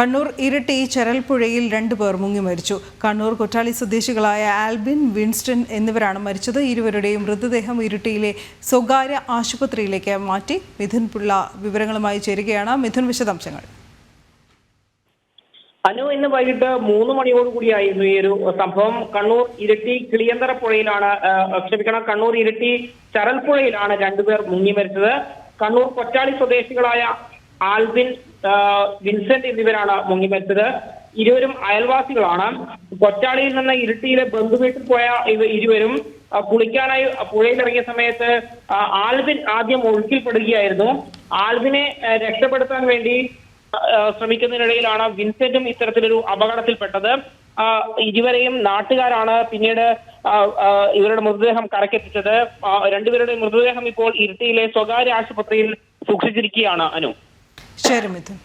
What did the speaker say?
കണ്ണൂർ ഇരിട്ടി ചരൽപ്പുഴയിൽ രണ്ടുപേർ മുങ്ങി മരിച്ചു. കണ്ണൂർ കൊറ്റാളി സ്വദേശികളായ ആൽബിൻ വിൻസ്റ്റൺ എന്നിവരാണ് മരിച്ചത്. ഇരുവരുടെയും മൃതദേഹം ഇരിട്ടിയിലെ സ്വകാര്യ ആശുപത്രിയിലേക്ക് മാറ്റി. മിഥുൻ പിള്ള വിവരങ്ങളുമായി ചേരുകയാണ്. മിഥുൻ വിശദാംശങ്ങൾ. അനു ഇന്ന് വൈകിട്ട് മൂന്ന് മണിയോടുകൂടിയായിരുന്നു ഈ ഒരു സംഭവം. കണ്ണൂർ ഇരട്ടി കിളിയന്തര പുഴയിലാണ് ക്ഷമിക്കണം കണ്ണൂർ ഇരട്ടി ചരൽപ്പുഴയിലാണ് രണ്ടുപേർ മുങ്ങി മരിച്ചത്. കണ്ണൂർ കൊറ്റാളി സ്വദേശികളായ ആൽബിൻ വിൻസെന്റ് എന്നിവരാണ് മുങ്ങി മരിച്ചത്. ഇരുവരും അയൽവാസികളാണ്. കൊറ്റാളിയിൽ നിന്ന് ഇരുട്ടിയിലെ ബന്ധുവീട്ടിൽ പോയ ഇവ ഇരുവരും കുളിക്കാനായി പുഴയിൽ ഇറങ്ങിയ സമയത്ത് ആൽവിൻ ആദ്യം ഒഴുക്കിൽപ്പെടുകയായിരുന്നു. ആൽബിനെ ആ, രക്ഷപ്പെടുത്താൻ വേണ്ടി ശ്രമിക്കുന്നതിനിടയിലാണ് വിൻസെന്റും ഇത്തരത്തിലൊരു അപകടത്തിൽപ്പെട്ടത്. ഇരുവരെയും നാട്ടുകാരാണ് പിന്നീട് ഇവരുടെ മൃതദേഹം കരക്കെത്തിച്ചത് രണ്ടുപേരുടെ മൃതദേഹം ഇപ്പോൾ ഇരിട്ടിയിലെ സ്വകാര്യ ആശുപത്രിയിൽ സൂക്ഷിച്ചിരിക്കുകയാണ് അനു. İçeri miydin?